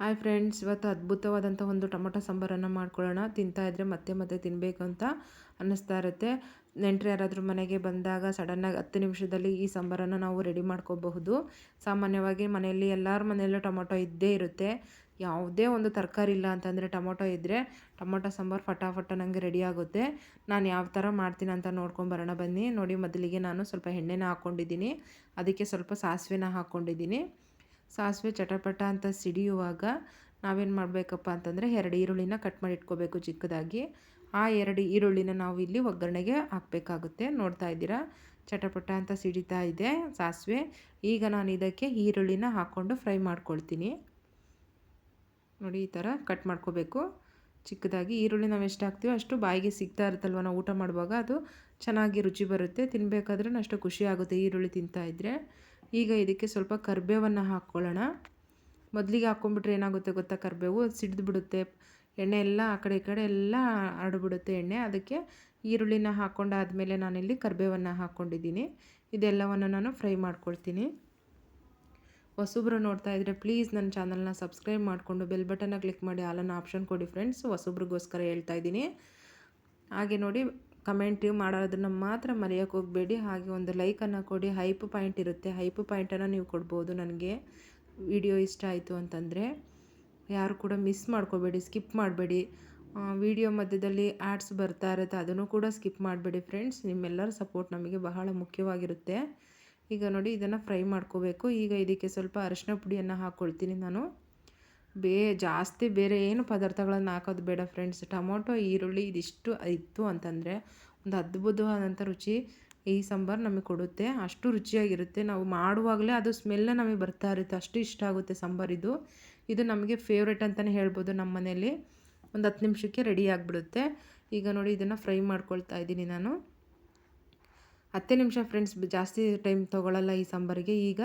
Hi friends ಇವತ್ತು ಅದ್ಭುತವಾದಂಥ ಒಂದು ಟೊಮೊಟೊ ಸಾಂಬಾರನ್ನು ಮಾಡ್ಕೊಳ್ಳೋಣ. ತಿಂತಾ ಇದ್ದರೆ ಮತ್ತೆ ಮತ್ತೆ ತಿನ್ನಬೇಕು ಅಂತ ಅನ್ನಿಸ್ತಾ ಇರುತ್ತೆ. ನೆಂಟರು ಯಾರಾದರೂ ಮನೆಗೆ ಬಂದಾಗ ಸಡನ್ನಾಗಿ ಹತ್ತು ನಿಮಿಷದಲ್ಲಿ ಈ ಸಾಂಬಾರನ್ನು ನಾವು ರೆಡಿ ಮಾಡ್ಕೋಬಹುದು. ಸಾಮಾನ್ಯವಾಗಿ ಮನೆಯಲ್ಲಿ ಎಲ್ಲರ ಮನೆಯಲ್ಲೂ ಟೊಮೊಟೊ ಇದ್ದೇ ಇರುತ್ತೆ. ಯಾವುದೇ ಒಂದು ತರಕಾರಿ ಇಲ್ಲ ಅಂತಂದರೆ ಟೊಮೊಟೊ ಇದ್ದರೆ ಟೊಮೊಟೊ ಸಾಂಬಾರು ಫಟಾಫಟ ನನಗೆ ರೆಡಿ ಆಗುತ್ತೆ. ನಾನು ಯಾವ ಥರ ಮಾಡ್ತೀನಿ ಅಂತ ನೋಡ್ಕೊಂಬರೋಣ ಬನ್ನಿ. ನೋಡಿ, ಮೊದಲಿಗೆ ನಾನು ಸ್ವಲ್ಪ ಎಣ್ಣೆನ ಹಾಕ್ಕೊಂಡಿದ್ದೀನಿ ಅದಕ್ಕೆ ಸ್ವಲ್ಪ ಸಾಸಿವೆನ ಹಾಕ್ಕೊಂಡಿದ್ದೀನಿ ಸಾಸಿವೆ ಚಟಪಟ ಅಂತ ಸಿಡಿಯುವಾಗ ನಾವೇನು ಮಾಡಬೇಕಪ್ಪ ಅಂತಂದರೆ ಎರಡು ಈರುಳ್ಳಿನ ಕಟ್ ಮಾಡಿ ಇಟ್ಕೋಬೇಕು ಚಿಕ್ಕದಾಗಿ. ಆ ಎರಡು ಈರುಳ್ಳಿನ ನಾವು ಇಲ್ಲಿ ಒಗ್ಗರಣೆಗೆ ಹಾಕಬೇಕಾಗುತ್ತೆ. ನೋಡ್ತಾ ಇದ್ದೀರಾ? ಚಟಪಟ ಅಂತ ಸಿಡಿತಾ ಇದೆ ಸಾಸಿವೆ. ಈಗ ನಾನು ಇದಕ್ಕೆ ಈರುಳ್ಳಿನ ಹಾಕ್ಕೊಂಡು ಫ್ರೈ ಮಾಡ್ಕೊಳ್ತೀನಿ. ನೋಡಿ, ಈ ಥರ ಕಟ್ ಮಾಡ್ಕೋಬೇಕು. ಚಿಕ್ಕದಾಗಿ ಈರುಳ್ಳಿ ನಾವು ಎಷ್ಟು ಹಾಕ್ತೀವೋ ಅಷ್ಟು ಬಾಯಿಗೆ ಸಿಗ್ತಾ ಇರುತ್ತಲ್ವ ನಾವು ಊಟ ಮಾಡುವಾಗ? ಅದು ಚೆನ್ನಾಗಿ ರುಚಿ ಬರುತ್ತೆ. ತಿನ್ನಬೇಕಾದ್ರೂ ಅಷ್ಟು ಖುಷಿ ಆಗುತ್ತೆ ಈರುಳ್ಳಿ ತಿಂತಾ ಇದ್ದರೆ ಈಗ ಇದಕ್ಕೆ ಸ್ವಲ್ಪ ಕರಿಬೇವನ್ನು ಹಾಕ್ಕೊಳ್ಳೋಣ. ಮೊದಲಿಗೆ ಹಾಕ್ಕೊಂಬಿಟ್ರೆ ಏನಾಗುತ್ತೆ ಗೊತ್ತಾ ಕರಿಬೇವು? ಸಿಡ್ದು ಬಿಡುತ್ತೆ. ಎಣ್ಣೆ ಎಲ್ಲ ಆ ಕಡೆ ಈ ಕಡೆ ಎಲ್ಲ ಹರಡ್ಬಿಡುತ್ತೆ ಎಣ್ಣೆ. ಅದಕ್ಕೆ ಈರುಳ್ಳಿನ ಹಾಕ್ಕೊಂಡಾದಮೇಲೆ ನಾನಿಲ್ಲಿ ಕರಿಬೇವನ್ನು ಹಾಕ್ಕೊಂಡಿದ್ದೀನಿ. ಇದೆಲ್ಲವನ್ನು ನಾನು ಫ್ರೈ ಮಾಡ್ಕೊಳ್ತೀನಿ. ಹೊಸಬ್ರು ನೋಡ್ತಾ ಇದ್ದರೆ ಪ್ಲೀಸ್ ನನ್ನ ಚಾನಲ್ನ ಸಬ್ಸ್ಕ್ರೈಬ್ ಮಾಡಿಕೊಂಡು ಬೆಲ್ ಬಟನ್ನ ಕ್ಲಿಕ್ ಮಾಡಿ ಆಲನ್ನು ಆಪ್ಷನ್ ಕೊಡಿ ಫ್ರೆಂಡ್ಸ್. ಹೊಸಬ್ರಿಗೋಸ್ಕರ ಹೇಳ್ತಾ ಇದ್ದೀನಿ. ಹಾಗೆ ನೋಡಿ ಕಮೆಂಟ್ ಮಾಡೋದನ್ನು ಮಾತ್ರ ಮರೆಯೋಕ್ಕೆ ಹೋಗಬೇಡಿ. ಹಾಗೆ ಒಂದು ಲೈಕನ್ನು ಕೊಡಿ. ಹೈಪ್ ಪಾಯಿಂಟ್ ಇರುತ್ತೆ. ಹೈಪ್ ಪಾಯಿಂಟನ್ನು ನೀವು ಕೊಡ್ಬೋದು ನನಗೆ. ವಿಡಿಯೋ ಇಷ್ಟ ಆಯಿತು ಅಂತಂದರೆ ಯಾರು ಕೂಡ ಮಿಸ್ ಮಾಡ್ಕೋಬೇಡಿ, ಸ್ಕಿಪ್ ಮಾಡಬೇಡಿ. ವಿಡಿಯೋ ಮಧ್ಯದಲ್ಲಿ ಆ್ಯಡ್ಸ್ ಬರ್ತಾ ಇರುತ್ತೆ, ಅದನ್ನು ಕೂಡ ಸ್ಕಿಪ್ ಮಾಡಬೇಡಿ ಫ್ರೆಂಡ್ಸ್ ನಿಮ್ಮೆಲ್ಲರ ಸಪೋರ್ಟ್ ನಮಗೆ ಬಹಳ ಮುಖ್ಯವಾಗಿರುತ್ತೆ. ಈಗ ನೋಡಿ, ಇದನ್ನು ಫ್ರೈ ಮಾಡ್ಕೋಬೇಕು. ಈಗ ಇದಕ್ಕೆ ಸ್ವಲ್ಪ ಅರಿಶಿನ ಪುಡಿಯನ್ನು ಹಾಕ್ಕೊಳ್ತೀನಿ ನಾನು. ಬೇ, ಜಾಸ್ತಿ ಬೇರೆ ಏನು ಪದಾರ್ಥಗಳನ್ನು ಹಾಕೋದು ಬೇಡ ಫ್ರೆಂಡ್ಸ್ ಟೊಮೊಟೊ, ಈರುಳ್ಳಿ ಇದಿಷ್ಟು ಇತ್ತು ಅಂತಂದರೆ ಒಂದು ಅದ್ಭುತವಾದಂಥ ರುಚಿ ಈ ಸಾಂಬಾರು ನಮಗೆ ಕೊಡುತ್ತೆ. ಅಷ್ಟು ರುಚಿಯಾಗಿರುತ್ತೆ. ನಾವು ಮಾಡುವಾಗಲೇ ಅದು ಸ್ಮೆಲ್ಲೇ ನಮಗೆ ಬರ್ತಾ ಇರುತ್ತೆ. ಅಷ್ಟು ಇಷ್ಟ ಆಗುತ್ತೆ ಸಾಂಬಾರಿದು ಇದು. ನಮಗೆ ಫೇವ್ರೇಟ್ ಅಂತಲೇ ಹೇಳ್ಬೋದು ನಮ್ಮ ಮನೆಯಲ್ಲಿ. ಒಂದು ಹತ್ತು ನಿಮಿಷಕ್ಕೆ ರೆಡಿ ಆಗಿಬಿಡುತ್ತೆ. ಈಗ ನೋಡಿ ಇದನ್ನು ಫ್ರೈ ಮಾಡ್ಕೊಳ್ತಾ ಇದ್ದೀನಿ ನಾನು. ಹತ್ತೇ ನಿಮಿಷ ಫ್ರೆಂಡ್ಸ್ ಜಾಸ್ತಿ ಟೈಮ್ ತೊಗೊಳ್ಳಲ್ಲ ಈ ಸಾಂಬಾರಿಗೆ. ಈಗ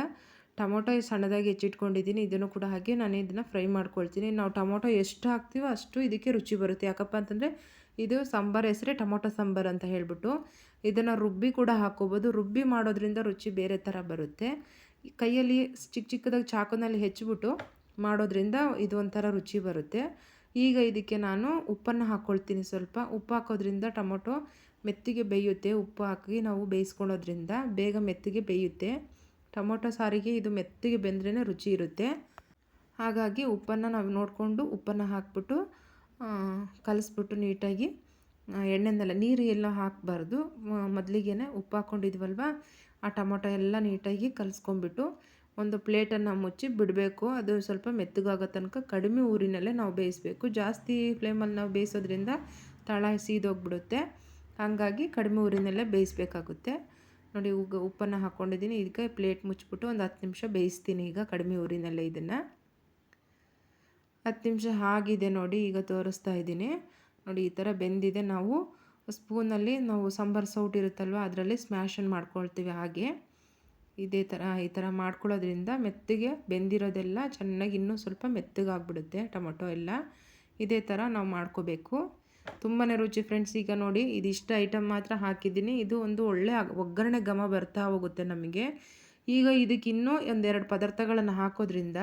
ಟೊಮೊಟೊ ಸಣ್ಣದಾಗಿ ಹೆಚ್ಚಿಟ್ಕೊಂಡಿದ್ದೀನಿ, ಇದನ್ನು ಕೂಡ ಹಾಕಿ ನಾನು ಇದನ್ನು ಫ್ರೈ ಮಾಡ್ಕೊಳ್ತೀನಿ. ನಾವು ಟೊಮೊಟೊ ಎಷ್ಟು ಹಾಕ್ತೀವೋ ಅಷ್ಟು ಇದಕ್ಕೆ ರುಚಿ ಬರುತ್ತೆ. ಯಾಕಪ್ಪ ಅಂತಂದರೆ ಇದು ಸಾಂಬಾರ್ ಹೆಸರೇ ಟೊಮೊಟೊ ಸಾಂಬಾರು ಅಂತ ಹೇಳಿಬಿಟ್ಟು ಇದನ್ನು ರುಬ್ಬಿ ಕೂಡ ಹಾಕ್ಕೋಬೋದು. ರುಬ್ಬಿ ಮಾಡೋದ್ರಿಂದ ರುಚಿ ಬೇರೆ ಥರ ಬರುತ್ತೆ. ಕೈಯಲ್ಲಿ ಚಿಕ್ಕ ಚಿಕ್ಕದಾಗಿ ಚಾಕುನಲ್ಲಿ ಹೆಚ್ಚಿಬಿಟ್ಟು ಮಾಡೋದ್ರಿಂದ ಇದು ಒಂಥರ ರುಚಿ ಬರುತ್ತೆ. ಈಗ ಇದಕ್ಕೆ ನಾನು ಉಪ್ಪನ್ನು ಹಾಕ್ಕೊಳ್ತೀನಿ ಸ್ವಲ್ಪ. ಉಪ್ಪು ಹಾಕೋದ್ರಿಂದ ಟೊಮೊಟೊ ಮೆತ್ತಿಗೆ ಬೇಯುತ್ತೆ. ಉಪ್ಪು ಹಾಕಿ ನಾವು ಬೇಯಿಸ್ಕೊಳೋದ್ರಿಂದ ಬೇಗ ಮೆತ್ತಿಗೆ ಬೇಯುತ್ತೆ. ಟೊಮೊಟೊ ಸಾರಿಗೆ ಇದು ಮೆತ್ತಿಗೆ ಬೆಂದ್ರೇ ರುಚಿ ಇರುತ್ತೆ. ಹಾಗಾಗಿ ಉಪ್ಪನ್ನು ನಾವು ನೋಡಿಕೊಂಡು ಉಪ್ಪನ್ನು ಹಾಕ್ಬಿಟ್ಟು ಕಲಿಸ್ಬಿಟ್ಟು ನೀಟಾಗಿ ಎಣ್ಣೆನೆಲ್ಲ ನೀರು ಎಲ್ಲ ಹಾಕಬಾರ್ದು. ಮೊದಲಿಗೆ ಉಪ್ಪು ಹಾಕ್ಕೊಂಡಿದ್ವಲ್ವ ಆ ಟೊಮೊಟೊ ಎಲ್ಲ ನೀಟಾಗಿ ಕಲಿಸ್ಕೊಂಬಿಟ್ಟು ಒಂದು ಪ್ಲೇಟನ್ನು ಮುಚ್ಚಿ ಬಿಡಬೇಕು. ಅದು ಸ್ವಲ್ಪ ಮೆತ್ತಗಾಗೋ ತನಕ ಕಡಿಮೆ ಊರಿನಲ್ಲೇ ನಾವು ಬೇಯಿಸಬೇಕು. ಜಾಸ್ತಿ ಫ್ಲೇಮಲ್ಲಿ ನಾವು ಬೇಯಿಸೋದ್ರಿಂದ ತಳ ಸೀದೋಗ್ಬಿಡುತ್ತೆ. ಹಾಗಾಗಿ ಕಡಿಮೆ ಊರಿನಲ್ಲೇ ಬೇಯಿಸಬೇಕಾಗುತ್ತೆ. ನೋಡಿ, ಉಗ್, ಉಪ್ಪನ್ನು ಹಾಕ್ಕೊಂಡಿದ್ದೀನಿ ಇದಕ್ಕೆ ಪ್ಲೇಟ್ ಮುಚ್ಚಿಬಿಟ್ಟು ಒಂದು ಹತ್ತು ನಿಮಿಷ ಬೇಯಿಸ್ತೀನಿ. ಈಗ ಕಡಿಮೆ ಊರಿನಲ್ಲೇ ಇದನ್ನು. ಹತ್ತು ನಿಮಿಷ ಆಗಿದೆ ನೋಡಿ, ಈಗ ತೋರಿಸ್ತಾ ಇದ್ದೀನಿ. ನೋಡಿ, ಈ ಥರ ಬೆಂದಿದೆ. ನಾವು ಸ್ಪೂನಲ್ಲಿ, ನಾವು ಸಾಂಬಾರು ಸೌಟ್ ಇರುತ್ತಲ್ವ, ಅದರಲ್ಲಿ ಸ್ಮ್ಯಾಶನ್ ಮಾಡ್ಕೊಳ್ತೀವಿ ಹಾಗೆ. ಇದೇ ಥರ, ಈ ಥರ ಮಾಡ್ಕೊಳ್ಳೋದ್ರಿಂದ ಮೆತ್ತಗೆ ಬೆಂದಿರೋದೆಲ್ಲ ಚೆನ್ನಾಗಿ ಇನ್ನೂ ಸ್ವಲ್ಪ ಮೆತ್ತಗಾಗ್ಬಿಡುತ್ತೆ, ಟೊಮೊಟೊ ಎಲ್ಲ. ಇದೇ ಥರ ನಾವು ಮಾಡ್ಕೋಬೇಕು. ತುಂಬಾ ರುಚಿ ಫ್ರೆಂಡ್ಸ್ ಈಗ ನೋಡಿ ಇದಿಷ್ಟು ಐಟಮ್ ಮಾತ್ರ ಹಾಕಿದ್ದೀನಿ. ಇದು ಒಂದು ಒಳ್ಳೆ ಒಗ್ಗರಣೆ ಘಮ ಬರ್ತಾ ಹೋಗುತ್ತೆ ನಮಗೆ. ಈಗ ಇದಕ್ಕೆ ಇನ್ನೂ ಒಂದೆರಡು ಪದಾರ್ಥಗಳನ್ನು ಹಾಕೋದ್ರಿಂದ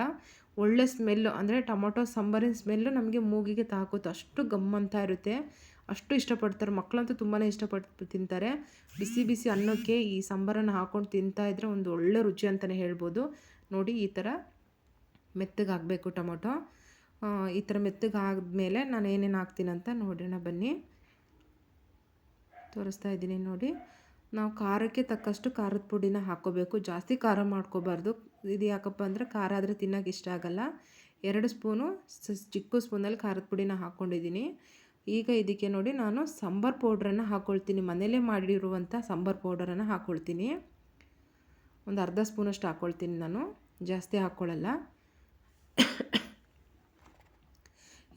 ಒಳ್ಳೆ ಸ್ಮೆಲ್ಲು ಅಂದರೆ ಟೊಮೊಟೊ, ಸಾಂಬಾರಿನ ಸ್ಮೆಲ್ಲು ನಮಗೆ ಮೂಗಿಗೆ ತಾಕುತ್ತೆ. ಅಷ್ಟು ಗಮ್ಮಂತ ಇರುತ್ತೆ. ಅಷ್ಟು ಇಷ್ಟಪಡ್ತಾರೆ. ಮಕ್ಕಳಂತೂ ತುಂಬಾ ಇಷ್ಟಪಟ್ಟು ತಿಂತಾರೆ. ಬಿಸಿ ಬಿಸಿ ಅನ್ನಕ್ಕೆ ಈ ಸಾಂಬಾರನ್ನು ಹಾಕ್ಕೊಂಡು ತಿಂತಾ ಒಂದು ಒಳ್ಳೆ ರುಚಿ ಅಂತಲೇ ಹೇಳ್ಬೋದು. ನೋಡಿ ಈ ಥರ ಮೆತ್ತಗಾಗಬೇಕು ಟೊಮೊಟೊ. ಈ ಥರ ಮೆತ್ತಗೆ ಆದಮೇಲೆ ನಾನು ಏನೇನು ಹಾಕ್ತೀನಂತ ನೋಡೋಣ ಬನ್ನಿ. ತೋರಿಸ್ತಾ ಇದ್ದೀನಿ ನೋಡಿ. ನಾವು ಖಾರಕ್ಕೆ ತಕ್ಕಷ್ಟು ಖಾರದ ಪುಡಿನ ಹಾಕ್ಕೋಬೇಕು ಜಾಸ್ತಿ ಖಾರ ಮಾಡ್ಕೋಬಾರ್ದು. ಇದು ಯಾಕಪ್ಪ ಅಂದರೆ ಖಾರ ಆದರೆ ತಿನ್ನೋಕೆ ಇಷ್ಟ ಆಗಲ್ಲ. ಎರಡು ಸ್ಪೂನು ಚಿಕ್ಕ ಸ್ಪೂನಲ್ಲಿ ಖಾರದ ಪುಡಿನ ಹಾಕ್ಕೊಂಡಿದ್ದೀನಿ ಈಗ ಇದಕ್ಕೆ ನೋಡಿ ನಾನು ಸಾಂಬಾರು ಪೌಡ್ರನ್ನು ಹಾಕ್ಕೊಳ್ತೀನಿ ಮನೆಯಲ್ಲೇ ಮಾಡಿರುವಂಥ ಸಾಂಬಾರು ಪೌಡರನ್ನು ಹಾಕ್ಕೊಳ್ತೀನಿ ಒಂದು ಅರ್ಧ ಸ್ಪೂನಷ್ಟು ಹಾಕ್ಕೊಳ್ತೀನಿ ನಾನು. ಜಾಸ್ತಿ ಹಾಕ್ಕೊಳ್ಳಲ್ಲ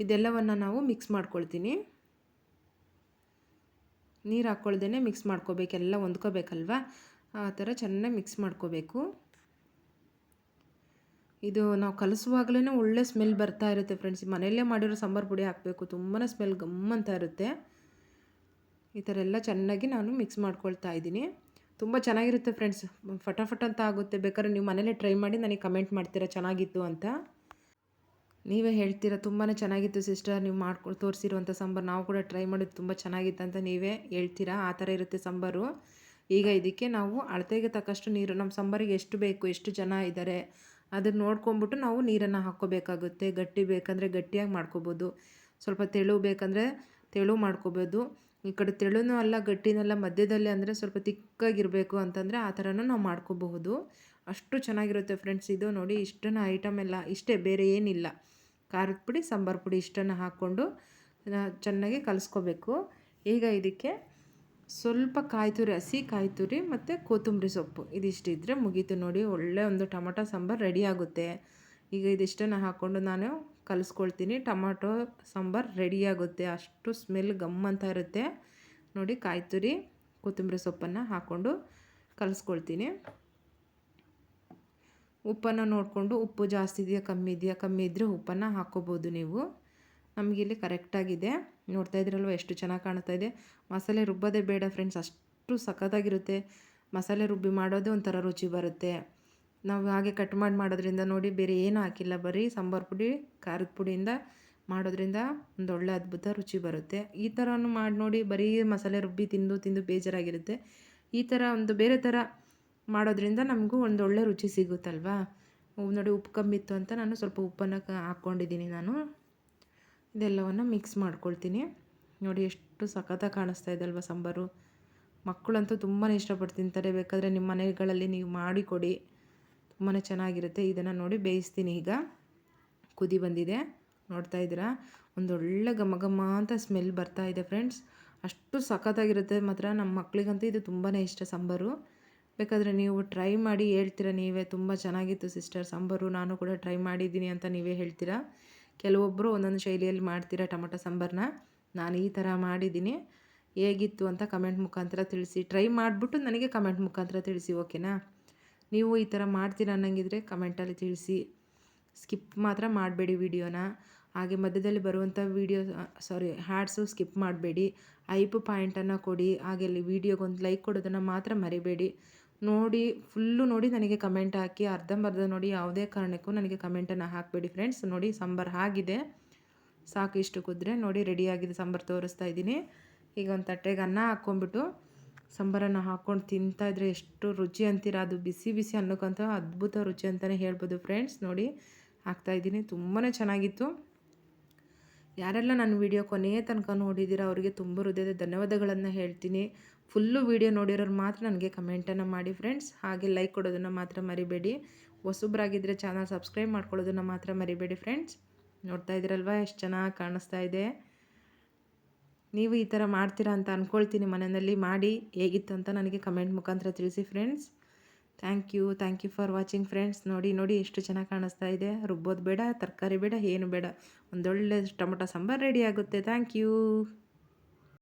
ಇದೆಲ್ಲವನ್ನು ನಾವು ಮಿಕ್ಸ್ ಮಾಡ್ಕೊಳ್ತೀನಿ. ನೀರು ಹಾಕ್ಕೊಳ್ದೇ ಮಿಕ್ಸ್ ಮಾಡ್ಕೋಬೇಕೆಲ್ಲ ಹೊಂದ್ಕೋಬೇಕಲ್ವ? ಆ ಥರ ಚೆನ್ನಾಗಿ ಮಿಕ್ಸ್ ಮಾಡ್ಕೋಬೇಕು. ಇದು ನಾವು ಕಲಿಸುವಾಗಲೇ ಒಳ್ಳೆ ಸ್ಮೆಲ್ ಬರ್ತಾ ಇರುತ್ತೆ ಫ್ರೆಂಡ್ಸ್ ಮನೆಯಲ್ಲೇ ಮಾಡಿರೋ ಸಾಂಬಾರು ಪುಡಿ ಹಾಕಬೇಕು ತುಂಬಾ ಸ್ಮೆಲ್ ಗಮ್ಮಂತ ಇರುತ್ತೆ. ಈ ಥರ ಎಲ್ಲ ಚೆನ್ನಾಗಿ ನಾನು ಮಿಕ್ಸ್ ಮಾಡ್ಕೊಳ್ತಾ ಇದ್ದೀನಿ. ತುಂಬ ಚೆನ್ನಾಗಿರುತ್ತೆ ಫ್ರೆಂಡ್ಸ್ ಫಟಾಫಟ್ ಅಂತ ಆಗುತ್ತೆ. ಬೇಕಾದ್ರೆ ನೀವು ಮನೇಲೇ ಟ್ರೈ ಮಾಡಿ ನನಗೆ ಕಮೆಂಟ್ ಮಾಡ್ತೀರಾ? ಚೆನ್ನಾಗಿತ್ತು ಅಂತ. ನೀವೇ ಹೇಳ್ತೀರಾ ತುಂಬಾ ಚೆನ್ನಾಗಿತ್ತು ಸಿಸ್ಟರ್, ನೀವು ಮಾಡ್ಕೊ ತೋರಿಸಿರುವಂಥ ಸಾಂಬಾರು. ನಾವು ಕೂಡ ಟ್ರೈ ಮಾಡಿದ್ದು ತುಂಬ ಚೆನ್ನಾಗಿತ್ತು ಅಂತ ನೀವೇ ಹೇಳ್ತೀರಾ, ಆ ಥರ ಇರುತ್ತೆ ಸಾಂಬಾರು. ಈಗ ಇದಕ್ಕೆ ನಾವು ಅಳತೆಗೆ ತಕ್ಕಷ್ಟು ನೀರು, ನಮ್ಮ ಸಾಂಬಾರಿಗೆ ಎಷ್ಟು ಬೇಕು, ಎಷ್ಟು ಜನ ಇದ್ದಾರೆ ಅದನ್ನು ನೋಡ್ಕೊಂಬಿಟ್ಟು ನಾವು ನೀರನ್ನು ಹಾಕ್ಕೋಬೇಕಾಗುತ್ತೆ. ಗಟ್ಟಿ ಬೇಕಂದರೆ ಗಟ್ಟಿಯಾಗಿ ಮಾಡ್ಕೋಬೋದು, ಸ್ವಲ್ಪ ತೆಳು ಬೇಕಂದರೆ ತೆಳು ಮಾಡ್ಕೋಬೋದು. ಈ ಕಡೆ ತೆಳುನೂ ಅಲ್ಲ, ಗಟ್ಟಿನಲ್ಲ, ಮಧ್ಯದಲ್ಲಿ ಅಂದರೆ ಸ್ವಲ್ಪ ತಿಕ್ಕಾಗಿರಬೇಕು ಅಂತಂದರೆ ಆ ಥರನೂ ನಾವು ಮಾಡ್ಕೋಬಹುದು. ಅಷ್ಟು ಚೆನ್ನಾಗಿರುತ್ತೆ ಫ್ರೆಂಡ್ಸ್. ಇದು ನೋಡಿ ಇಷ್ಟನ್ನು ಐಟಮ್ ಎಲ್ಲ ಇಷ್ಟೇ, ಬೇರೆ ಏನಿಲ್ಲ. ಖಾರದ ಪುಡಿ, ಸಾಂಬಾರು ಪುಡಿ ಇಷ್ಟನ್ನು ಹಾಕ್ಕೊಂಡು ಚೆನ್ನಾಗಿ ಕಲಿಸ್ಕೋಬೇಕು. ಈಗ ಇದಕ್ಕೆ ಸ್ವಲ್ಪ ಕಾಯ್ತುರಿ, ಹಸಿ ಕಾಯ್ತುರಿ ಮತ್ತು ಕೊತ್ತಂಬರಿ ಸೊಪ್ಪು. ಇದಿಷ್ಟಿದ್ರೆ ಮುಗೀತು ನೋಡಿ. ಒಳ್ಳೆ ಒಂದು ಟೊಮಟೊ, ಸಾಂಬಾರು ರೆಡಿ ಆಗುತ್ತೆ. ಈಗ ಇದಿಷ್ಟನ್ನು ಹಾಕ್ಕೊಂಡು ನಾನು ಕಲಿಸ್ಕೊಳ್ತೀನಿ. ಟೊಮೊಟೊ, ಸಾಂಬಾರು ರೆಡಿಯಾಗುತ್ತೆ ಅಷ್ಟು ಸ್ಮೆಲ್ ಗಮ್ ಅಂತ ಇರುತ್ತೆ. ನೋಡಿ ಕಾಯ್ತುರಿ, ಕೊತ್ತಂಬರಿ ಸೊಪ್ಪನ್ನು ಹಾಕ್ಕೊಂಡು ಕಲಿಸ್ಕೊಳ್ತೀನಿ. ಉಪ್ಪನ್ನು ನೋಡಿಕೊಂಡು ಉಪ್ಪು ಜಾಸ್ತಿ ಇದೆಯಾ, ಕಮ್ಮಿ ಇದೆಯಾ, ಕಮ್ಮಿ ಇದ್ದರೆ ಉಪ್ಪನ್ನು ಹಾಕ್ಕೋಬೋದು ನೀವು. ನಮಗಿಲ್ಲಿ ಕರೆಕ್ಟಾಗಿದೆ. ನೋಡ್ತಾ ಇದ್ರಲ್ವ ಎಷ್ಟು ಚೆನ್ನಾಗಿ ಕಾಣ್ತಾ ಇದೆ. ಮಸಾಲೆ ರುಬ್ಬೋದೇ ಬೇಡ ಫ್ರೆಂಡ್ಸ್, ಅಷ್ಟು ಸಖತ್ತಾಗಿರುತ್ತೆ. ಮಸಾಲೆ ರುಬ್ಬಿ ಮಾಡೋದೇ ಒಂಥರ ರುಚಿ ಬರುತ್ತೆ. ನಾವು ಹಾಗೆ ಕಟ್ ಮಾಡಿ ಮಾಡೋದ್ರಿಂದ ನೋಡಿ, ಬೇರೆ ಏನೂ ಹಾಕಿಲ್ಲ. ಬರೀ ಸಾಂಬಾರು ಪುಡಿ, ಖಾರದ ಪುಡಿಯಿಂದ ಮಾಡೋದ್ರಿಂದ ಒಂದು ಒಳ್ಳೆ ಅದ್ಭುತ ರುಚಿ ಬರುತ್ತೆ. ಈ ಥರನೂ ಮಾಡಿ ನೋಡಿ, ಬರೀ ಮಸಾಲೆ ರುಬ್ಬಿ ತಿಂದು ತಿಂದು ಬೇಜಾರಾಗಿರುತ್ತೆ. ಈ ಥರ ಒಂದು ಬೇರೆ ಥರ ಮಾಡೋದ್ರಿಂದ ನಮಗೂ ಒಂದು ಒಳ್ಳೆ ರುಚಿ ಸಿಗುತ್ತಲ್ವಾ? ನೋಡಿ ಉಪ್ಪು ಕಮ್ಮಿ ಇತ್ತು ಅಂತ ನಾನು ಸ್ವಲ್ಪ ಉಪ್ಪನ್ನು ಹಾಕ್ಕೊಂಡಿದ್ದೀನಿ ನಾನು. ಇದೆಲ್ಲವನ್ನು ಮಿಕ್ಸ್ ಮಾಡ್ಕೊಳ್ತೀನಿ. ನೋಡಿ ಎಷ್ಟು ಸಖತ್ತಾಗಿ ಕಾಣಿಸ್ತಾ ಇದಲ್ವ ಸಾಂಬಾರು. ಮಕ್ಕಳಂತೂ ತುಂಬಾ ಇಷ್ಟಪಟ್ಟು ತಿಂತಾರೆ. ಬೇಕಾದರೆ ನಿಮ್ಮ ಮನೆಗಳಲ್ಲಿ ನೀವು ಮಾಡಿಕೊಡಿ ತುಂಬಾ ಚೆನ್ನಾಗಿರುತ್ತೆ. ಇದನ್ನು ನೋಡಿ ಬೇಯಿಸ್ತೀನಿ ಈಗ. ಕುದಿ ಬಂದಿದೆ. ನೋಡ್ತಾ ಇದ್ದೀರಾ? ಒಂದೊಳ್ಳೆ ಘಮ ಘಮ ಅಂತ ಸ್ಮೆಲ್ ಬರ್ತಾ ಇದೆ ಫ್ರೆಂಡ್ಸ್ ಅಷ್ಟು ಸಖತ್ತಾಗಿರುತ್ತೆ ಮಾತ್ರ. ನಮ್ಮ ಮಕ್ಕಳಿಗಂತೂ ಇದು ತುಂಬಾ ಇಷ್ಟ ಸಾಂಬಾರು. ಬೇಕಾದರೆ ನೀವು ಟ್ರೈ ಮಾಡಿ ಹೇಳ್ತೀರ? ನೀವೇ ತುಂಬ ಚೆನ್ನಾಗಿತ್ತು ಸಿಸ್ಟರ್ ಸಾಂಬಾರು ನಾನು ಕೂಡ ಟ್ರೈ ಮಾಡಿದ್ದೀನಿ ಅಂತ ನೀವೇ ಹೇಳ್ತೀರಾ? ಕೆಲವೊಬ್ಬರು ಒಂದೊಂದು ಶೈಲಿಯಲ್ಲಿ ಮಾಡ್ತೀರಾ ಟೊಮೊಟೊ ಸಾಂಬಾರನ್ನ ನಾನು ಈ ಥರ ಮಾಡಿದ್ದೀನಿ. ಹೇಗಿತ್ತು ಅಂತ ಕಮೆಂಟ್ ಮುಖಾಂತರ ತಿಳಿಸಿ. ಟ್ರೈ ಮಾಡಿಬಿಟ್ಟು ನನಗೆ ಕಮೆಂಟ್ ಮುಖಾಂತರ ತಿಳಿಸಿ ಓಕೆನಾ ನೀವು ಈ ಥರ ಮಾಡ್ತೀರಾ ಅನ್ನಂಗಿದ್ರೆ ಕಮೆಂಟಲ್ಲಿ ತಿಳಿಸಿ. ಸ್ಕಿಪ್ ಮಾತ್ರ ಮಾಡಬೇಡಿ ವಿಡಿಯೋನ ಹಾಗೆ ಮಧ್ಯದಲ್ಲಿ ಬರುವಂಥ ವೀಡಿಯೋ ಸಾರಿ ಹ್ಯಾಡ್ಸು ಸ್ಕಿಪ್ ಮಾಡಬೇಡಿ. ಐಪು ಪಾಯಿಂಟನ್ನು ಕೊಡಿ. ಹಾಗೆ ಅಲ್ಲಿ ವೀಡಿಯೋಗೊಂದು ಲೈಕ್ ಕೊಡೋದನ್ನು ಮಾತ್ರ ಮರಿಬೇಡಿ. ನೋಡಿ ಫುಲ್ಲು ನೋಡಿ ನನಗೆ ಕಮೆಂಟ್ ಹಾಕಿ ಅರ್ಧಂಬರ್ಧ ನೋಡಿ ಯಾವುದೇ ಕಾರಣಕ್ಕೂ ನನಗೆ ಕಮೆಂಟನ್ನು ಹಾಕಬೇಡಿ ಫ್ರೆಂಡ್ಸ್ ನೋಡಿ, ಸಾಂಬಾರು ಆಗಿದೆ. ಸಾಕು ಇಷ್ಟು ಕುದ್ರೆ. ನೋಡಿ ರೆಡಿಯಾಗಿದೆ ಸಾಂಬಾರು ತೋರಿಸ್ತಾ ಇದ್ದೀನಿ. ಈಗ ಒಂದು ತಟ್ಟೆಗೆ ಅನ್ನ ಹಾಕ್ಕೊಂಬಿಟ್ಟು ಸಾಂಬಾರನ್ನು ಹಾಕ್ಕೊಂಡು ತಿಂತಾಯಿದ್ರೆ ಎಷ್ಟು ರುಚಿ ಅಂತೀರ? ಅದು ಬಿಸಿ ಬಿಸಿ ಅನ್ನೋಕ್ಕಂತ ಅದ್ಭುತ ರುಚಿ ಅಂತಲೇ ಹೇಳ್ಬೋದು ಫ್ರೆಂಡ್ಸ್ ನೋಡಿ ಹಾಕ್ತಾಯಿದ್ದೀನಿ ತುಂಬಾ ಚೆನ್ನಾಗಿತ್ತು. ಯಾರೆಲ್ಲ ನನ್ನ ವಿಡಿಯೋ ಕೊನೆಯ ತನಕ ನೋಡಿದ್ದೀರ ಅವರಿಗೆ ತುಂಬ ಹೃದಯದ ಧನ್ಯವಾದಗಳನ್ನು ಹೇಳ್ತೀನಿ. ಫುಲ್ಲು ವಿಡಿಯೋ ನೋಡಿರೋರು ಮಾತ್ರ ನನಗೆ ಕಮೆಂಟನ್ನು ಮಾಡಿ ಫ್ರೆಂಡ್ಸ್. ಹಾಗೆ ಲೈಕ್ ಕೊಡೋದನ್ನು ಮಾತ್ರ ಮರಿಬೇಡಿ. ಹೊಸಬ್ರಾಗಿದ್ದರೆ ಚಾನಲ್ ಸಬ್ಸ್ಕ್ರೈಬ್ ಮಾಡ್ಕೊಳ್ಳೋದನ್ನು ಮಾತ್ರ ಮರಿಬೇಡಿ ಫ್ರೆಂಡ್ಸ್. ನೋಡ್ತಾ ಇದ್ದೀರಲ್ವ? ಎಷ್ಟು ಚೆನ್ನಾಗಿ ಕಾಣಿಸ್ತಾ ಇದೆ. ನೀವು ಈ ಥರ ಮಾಡ್ತೀರಾ ಅಂತ ಅಂದ್ಕೊಳ್ತೀನಿ ಮನೆಯಲ್ಲಿ. ಮಾಡಿ ಹೇಗಿತ್ತು ಅಂತ ನನಗೆ ಕಮೆಂಟ್ ಮುಖಾಂತರ ತಿಳಿಸಿ friends. Thank you thank you for watching friends ನೋಡಿ ನೋಡಿ ಎಷ್ಟು ಚೆನ್ನಾಗಿ ಕಾಣಿಸ್ತಾ ಇದೆ. ರುಬ್ಬೋದು ಬೇಡ, ತರಕಾರಿ ಬೇಡ, ಏನು ಬೇಡ. ಒಂದೊಳ್ಳೆ ಟೊಮೊಟೊ ಸಾಂಬಾರು ರೆಡಿ ಆಗುತ್ತೆ. Thank you